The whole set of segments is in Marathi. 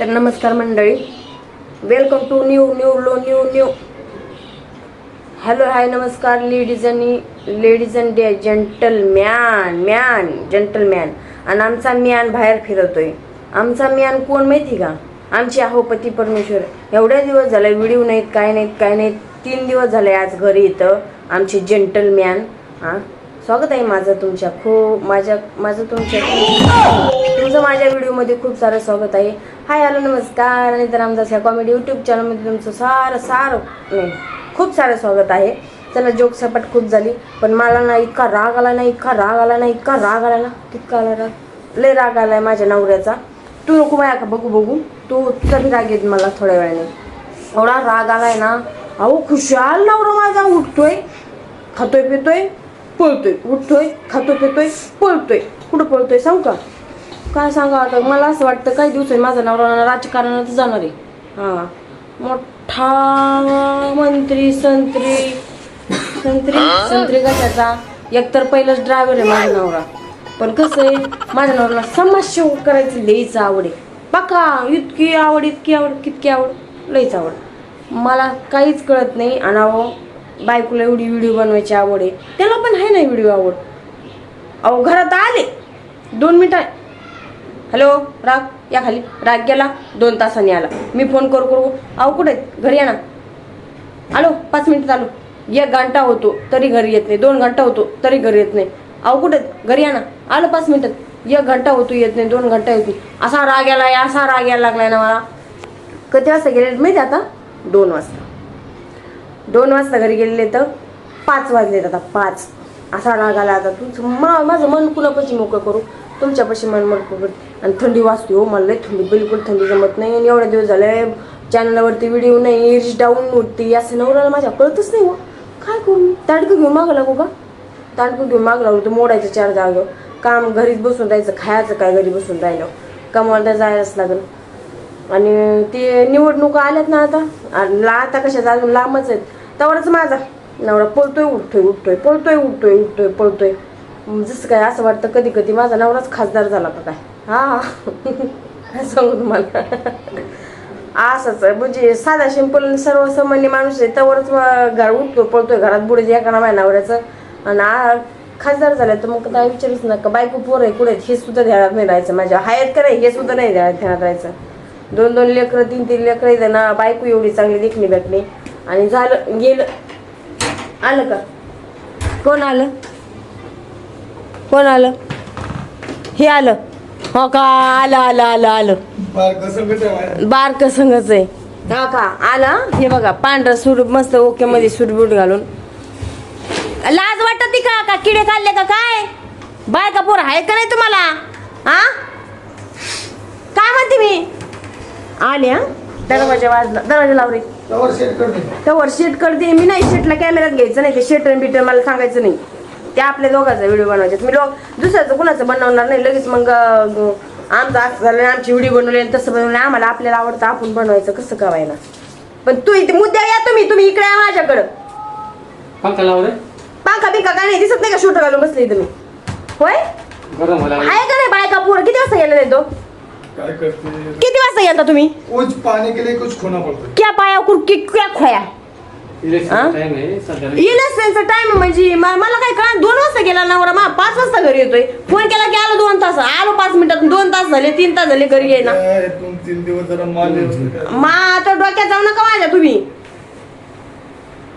तर नमस्कार मंडळी. Welcome to new new low new new hello hi नमस्कार लेडीज आणि ladies and day gentleman man gentleman आणि आमचा मॅन बाहेर फिरवतोय आमचा मॅन कोण माहिती का? आमची आहो पती परमेश्वर. एवढ्या दिवस झाले व्हिडिओ नाहीत काय नाहीत काय नाहीत. तीन दिवस झाले आज घरी इथं आमचे जेंटल मॅन हां? स्वागत आहे माझं तुमच्या खूप माझ्या माझं तुमच्या माझ्या व्हिडिओमध्ये खूप सारं स्वागत आहे. हाय हॅलो नमस्कार. आणि तर आमचा कॉमेडी यूट्यूब चॅनलमध्ये तुमचं सारं सारं नाही खूप सारं स्वागत आहे. चला जोक सपाट खूप झाली. पण मला ना इतका राग आला ना इतका राग आला ना इतका राग आला ना तितका आला राग. लय राग आला आहे माझ्या नवऱ्याचा. तू नको माया का बघू बघू. तू तुझा राग येत मला थोड्या वेळाने. एवढा राग आला आहे ना. अहो खुशाल नवरा माझा उठतोय खातोय पितोय पळतोय. उठतोय खातोय पितोय पळतोय. कुठं पळतोय सांगू का? काय सांगा आता? मला असं वाटतं काही दिवस माझा नवरा राजकारणात जाणार आहे. हां. मोठा मंत्री संत्री संत्री संत्री कशाचा एकतर पहिलंच ड्रायव्हर आहे माझा नवरा. पण कसं आहे माझ्या नवऱ्याला समाजसेवा करायची लईच आवड आहे. बघा इतकी आवड इतकी आवड कितकी आवड लईच आवड. मला काहीच कळत नाही आणि अहो बायकोला एवढी व्हिडिओ बनवायची आवड आहे. त्याला पण आहे ना व्हिडिओ आवड. अहो घरात आले. दोन मिनिटं हॅलो राग या खाली. राग गेला दोन तासांनी आला. मी फोन करू करू. अहो कुठे आहेत? घरी या ना. आलो पाच मिनिटात आलो एक घंटा होतो तरी घरी येत नाही. दोन घंटा होतो तरी घरी येत नाही. अहो कुठे घरी या ना. आलो पाच मिनिटात एक घंटा होतो येत नाही. दोन घंटा येत नाही. असा राग यायला असा राग यायला लागलाय ना मला. कधी वाजता गेले माहिती आता? दोन वाजता. दोन वाजता घरी गेलेले तर पाच वाजलेत आता पाच. असा राग आला आता. तू माझं मन कुणापाशी मोकळं करू? तुमच्यापाशी मन मोकळं आणि थंडी वाजते हो मला लई थंडी बिलकुल थंडी जमत नाही आणि एवढे दिवस झाले चॅनलवरती व्हिडिओ नाही रीच डाऊन होती असं नवऱ्याला माझ्या कळतच नाही हो. काय करू ताडकं घेऊन मागं लागू का? ताडकं घेऊन मागं लागलो तर मोडायचं चार जागं. काम घरीच बसून राहायचं खायचं काय घरी बसून राहिलं. कामाला तर जायलाच लागलं. आणि ते निवडणुका आल्यात ना आता. आणि ला- आता कशा अजून लांबच आहेत. तेवढंच माझा. नवरा पळतोय उठतोय उठतोय पळतोय उठतोय उठतोय पळतोय. जसं काय असं वाटतं कधी कधी माझा नवराच खासदार झाला का काय? हा. सांगू तुम्हाला? असंच आहे. म्हणजे साधा सिंपल सर्वसामान्य माणूस आहे त्यावरच घर उठतो पळतोय घरात बुडे जे का माझ्या नवऱ्याचं. आणि खासदार झालं तर मग काय विचारूच नका. बायको पोर आहे कुठे आहेत? हे सुद्धा ध्यानात नाही राहायचं माझ्या. हायत का नाही? हे सुद्धा नाही ध्यानात राहायचं. दोन दोन लेकरं तीन तीन लेकरं येतं ना बायको एवढी चांगली देखणी भेटली आणि झालं गेलं. आलं का? कोण आलं? कोण आलं? हे आलं. हो का? आलं आलं आलं आलं. बारक संघच आहे हा का? आला? हे बघा पांढरा सूट मस्त ओके मध्ये सूट बूट घालून. लाज वाटत का? का किडे खाल्ले का काय? बाय का पोर आहे का नाही तुम्हाला? हा काय म्हणते मी? आले हा? दरवाजा वाजला दरवाजा लाव रे. त्यावर शेट करते मी. नाही शेटला कॅमेऱ्यात घ्यायचं नाही. ते शेटर बिटर मला सांगायचं नाही. ते आपल्या दोघांचा व्हिडिओ बनवायचे. मी लोक दुसऱ्याचं कुणाचं बनवणार नाही. लगेच मग आमचं असं झालं आमची व्हिडिओ बनवले आणि तसं बनवलं. आम्हाला आपल्याला आवडतं आपण बनवायचं कसं करायला? पण तू इथे मुद्द्या या तुम्ही. तुम्ही इकडे या माझ्याकडं. पंखा लाव रे पंखा बिंका काय नाही दिसत नाही का? शूट घालून बसले तुम्ही होय? गरम व्हायला लागलं. आहे का नाही बायका पोर? किती वाजता गेलेला आहे तो? काय करते? किती वाजता गेला तुम्ही? कुछ पाने के लिए कुछ खोना पड़ता है क्या पाया कुर की क्या खोया? इलेक्शनचा टाइम म्हणजे म- मला काय कळा दोन वाजता गेला नवरा मा पाच वाजता घरी येतोय. फोन केला की आलो दोन तास आलो पाच मिनिटात दोन तास झाले तीन तास झाले घरी येईना. काय दोन तीन दिवस जरा माल व्यवस्थित करा. मा आता डोक्यात जाऊ नका माझ्या तुम्ही.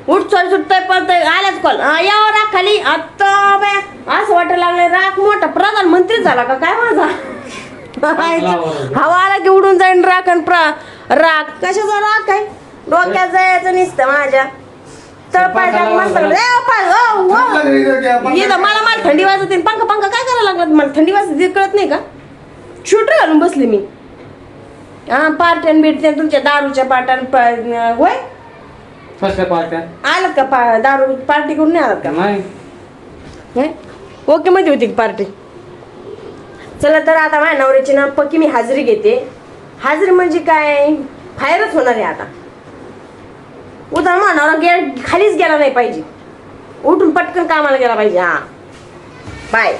उठतोय सुटतोय पळतोय आल्याच कॉल यावर राग खाली. आता बे, असं वाटायला लागलं राग मोठा. प्रधानमंत्री झाला का? काय माझा? हवा आला की उडून जाईन राग आणि प्रा राग. कशाचा राग काय डोक्यात जायचं नुसतं माझ्या. मला मला थंडी वाजते पंखा पंखा काय करायला लागला मला? थंडी वाजते कळत नाही का? शूटर घालून बसले मी. हा पार्ट्यान बिर्ट्यान तुमच्या दारूच्या पार्ट्यान होय? कसल्या पार्ट्या? आलात का पा दारू पार्टी करून नाही आलात का? नाही? ओके मध्ये होती पार्टी. चला तर आता माझ्या नवऱ्याची ना पक्की मी हाजरी घेते. हाजरी म्हणजे काय? फायरच होणार आहे आता. उदा मानावर गे खालीच गेला नाही पाहिजे. उठून पटकन कामाला गेला पाहिजे हा. बाय